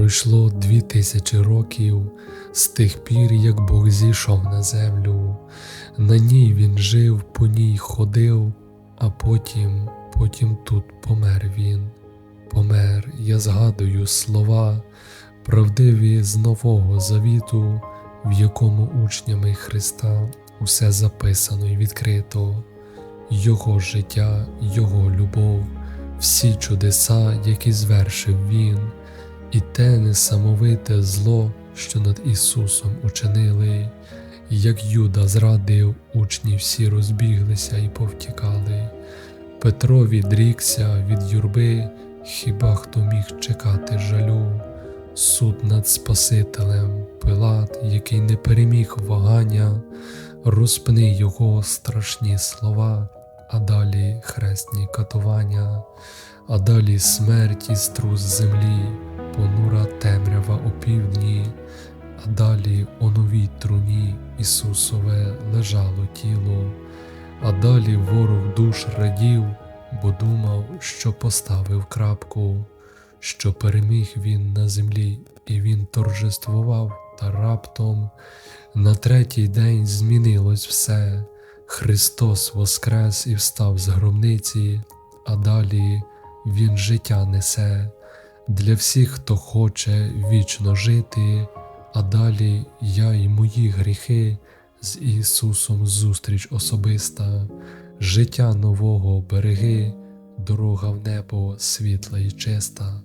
Пройшло дві тисячі років з тих пір, як Бог зійшов на землю. На ній він жив, по ній ходив, а потім, потім тут помер він. Помер, я згадую слова, правдиві з Нового Завіту, в якому учнями Христа усе записано і відкрито, Його життя, Його любов, всі чудеса, які звершив Він, і те несамовите зло, що над Ісусом учинили, як Юда зрадив, учні всі розбіглися і повтікали. Петро відрікся від юрби, хіба хто міг чекати жалю, суд над Спасителем, Пилат, який не переміг вагання, розпни його страшні слова, а далі хресні катування, а далі смерть і струс землі, понура темрява опівдні, а далі у новій труні Ісусове лежало тіло, а далі ворог душ радів, бо думав, що поставив крапку, що переміг він на землі, і він торжествував, та раптом на третій день змінилось все. Христос воскрес і встав з гробниці, а далі Він життя несе для всіх, хто хоче вічно жити, а далі я й мої гріхи з Ісусом зустріч особиста, життя нового береги, дорога в небо світла і чиста.